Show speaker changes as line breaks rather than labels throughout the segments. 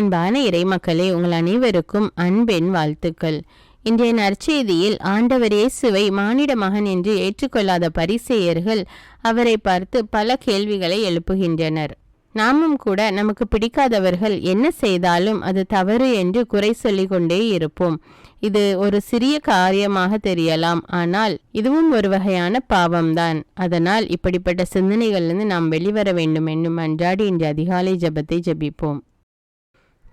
அன்பான இறைமக்களே உங்கள் அனைவருக்கும் அன்பின் வாழ்த்துக்கள். இன்றைய நற்செய்தியில் ஆண்டவர் இயேசுவை மானிட மகன் என்று ஏற்றுக்கொள்ளாத பரிசேயர்கள் அவரை பார்த்து பல கேள்விகளை எழுப்புகின்றனர். நாமும் கூட நமக்கு பிடிக்காதவர்கள் என்ன செய்தாலும் அது தவறு என்று குறை சொல்லிக்கொண்டே இருப்போம். இது ஒரு சிறிய காரியமாக தெரியலாம். ஆனால் இதுவும் ஒரு வகையான பாவம்தான். அதனால் இப்படிப்பட்ட சிந்தனைகளிலிருந்து நாம் வெளிவர வேண்டும் என்னும் அன்றாடி இன்று அதிகாலை ஜெபத்தை ஜெபிப்போம்.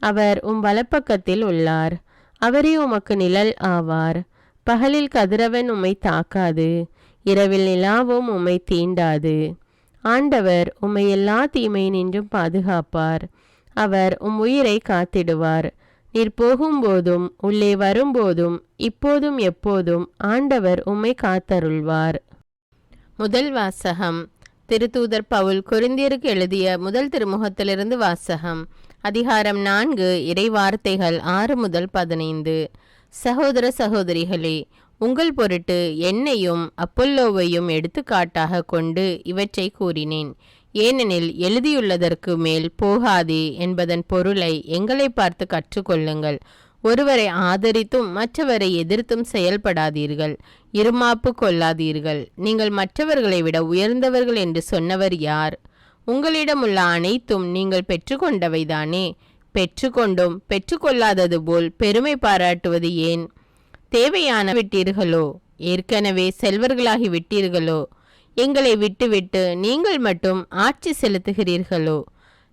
அவர் உம் வலப்பக்கத்தில் உள்ளார். அவரே உமக்கு நிழல் ஆவார். பகலில் கதிரவன் உம்மை தாக்காது. இரவில் நிலாவும் உம்மை தீண்டாது. ஆண்டவர் உம்மை எல்லா தீமை நின்றும் பாதுகாப்பார். அவர் உம் உயிரை காத்திடுவார். நீர் போகும்போதும் உள்ளே வரும்போதும் இப்போதும் எப்போதும் ஆண்டவர் உம்மை காத்தருள்வார். முதல் வாசகம். திருத்தூதர் பவுல் கொரிந்தியருக்கு எழுதிய முதல் திருமுகத்திலிருந்து வாசகம். அதிகாரம் நான்கு இறை வார்த்தைகள் ஆறு முதல் பதினைந்து. சகோதர சகோதரிகளே உங்கள் பொருட்டு என்னையும் அப்பல்லோவையும் எடுத்துக்காட்டாக கொண்டு இவற்றை கூறினேன். ஏனெனில் எழுதியுள்ளதற்கு மேல் போகாதே என்பதன் பொருளை எங்களை பார்த்து கற்றுக்கொள்ளுங்கள். ஒருவரை ஆதரித்தும் மற்றவரை எதிர்த்தும் செயல்படாதீர்கள். இருமாப்பு கொள்ளாதீர்கள். நீங்கள் மற்றவர்களை விட உயர்ந்தவர்கள் என்று சொன்னவர் யார்? உங்களிடமுள்ள அனைத்தும் நீங்கள் பெற்றுக்கொண்டவைதானே. பெற்றுக்கொண்டும் பெற்றுக்கொள்ளாதது போல் பெருமை பாராட்டுவது ஏன்? தேவையான விட்டீர்களோ? ஏற்கனவே செல்வர்களாகி விட்டீர்களோ? எங்களை விட்டுவிட்டு நீங்கள் மட்டும் ஆட்சி செலுத்துகிறீர்களோ?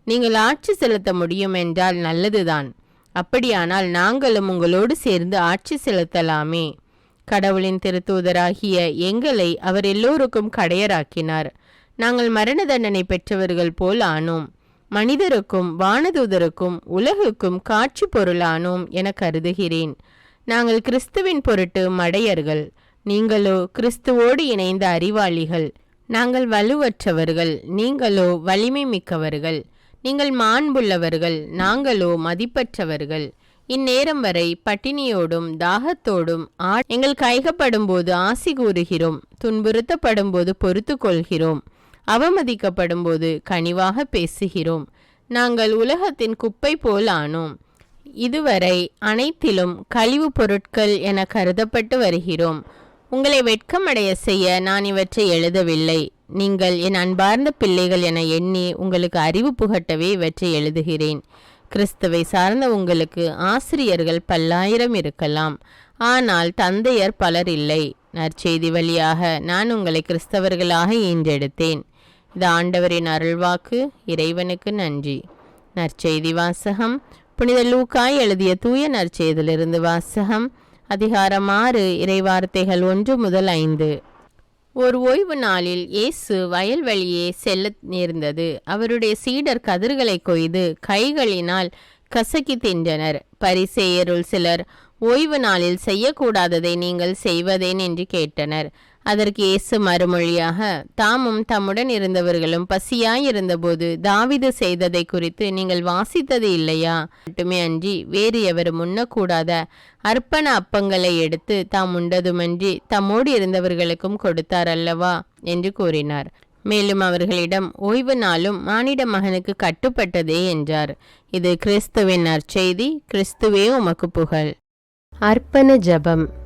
நீங்கள் ஆட்சி செலுத்த முடியும் என்றால் நல்லதுதான். அப்படியானால் நாங்களும் உங்களோடு சேர்ந்து ஆட்சி செலுத்தலாமே. கடவுளின் திருத்தூதராகிய எங்களை அவர் எல்லோருக்கும் கடையராக்கினார். நாங்கள் மரண தண்டனை பெற்றவர்கள் போல் ஆனோம். மனிதருக்கும் வானதூதருக்கும் உலகுக்கும் காட்சி பொருளானோம் என கருதுகிறேன். நாங்கள் கிறிஸ்துவின் பொருட்டு மடையர்கள். நீங்களோ கிறிஸ்துவோடு இணைந்த அறிவாளிகள். நாங்கள் வலுவற்றவர்கள். நீங்களோ வலிமை மிக்கவர்கள் நீங்கள் மாண்புள்ளவர்கள். நாங்களோ மதிப்பற்றவர்கள். இந்நேரம் வரை பட்டினியோடும் தாகத்தோடும் ஆ எங்கள் கைகப்படும் போது ஆசி கூறுகிறோம். துன்புறுத்தப்படும் போது பொறுத்து கொள்கிறோம் அவமதிக்கப்படும் போது கனிவாக பேசுகிறோம். நாங்கள் உலகத்தின் குப்பை போல் ஆனோம். இதுவரை அனைத்திலும் கழிவுப் பொருட்கள் என கருதப்பட்டு வருகிறோம். உங்களை வெட்கமடைய செய்ய நான் இவற்றை எழுதவில்லை. நீங்கள் என் அன்பார்ந்த பிள்ளைகள் என எண்ணி உங்களுக்கு அறிவு புகட்டவே இவற்றை எழுதுகிறேன். கிறிஸ்துவை சார்ந்த உங்களுக்கு ஆசிரியர்கள் பல்லாயிரம் இருக்கலாம். ஆனால் தந்தையர் பலர் இல்லை. நற்செய்தி வழியாக நான் உங்களை கிறிஸ்தவர்களாக ஈன்றெடுத்தேன். இது ஆண்டவரின் அருள்வாக்கு இறைவனுக்கு நன்றி. நற்செய்தி வாசகம். புனித லூக்காய் எழுதிய தூய நற்செய்திலிருந்து வாசகம். அதிகாரம் ஆறு இறைவார்த்தைகள் ஒன்று முதல் ஐந்து. ஒரு ஓய்வு நாளில் இயேசு வயல்வெளியே செல்ல நேர்ந்தது. அவருடைய சீடர் கதிர்களை கொய்து கைகளினால் கசக்கி தின்றனர். பரிசேயருள் சிலர் ஓய்வு நாளில் செய்யக்கூடாததை நீங்கள் செய்வதேன்? என்று கேட்டனர். அதற்கு இயேசு மறுமொழியாக தாமும் தம்முடன் இருந்தவர்களும் பசியாயிருந்தபோது தாவிது செய்ததை குறித்து நீங்கள் வாசித்தது இல்லையா? மட்டுமே அன்றி வேறு எவரும் உண்ணக்கூடாத அர்ப்பண அப்பங்களை எடுத்து தாம் உண்டதுமன்றி தம்மோடு இருந்தவர்களுக்கும் கொடுத்தார் அல்லவா? என்று கூறினார். மேலும் அவர்களிடம் ஓய்வு நாளும் மானிட மகனுக்கு கட்டுப்பட்டதே என்றார். இது கிறிஸ்துவின் நற்செய்தி கிறிஸ்துவே உமக்கு புகழ். அர்ப்பண ஜபம்.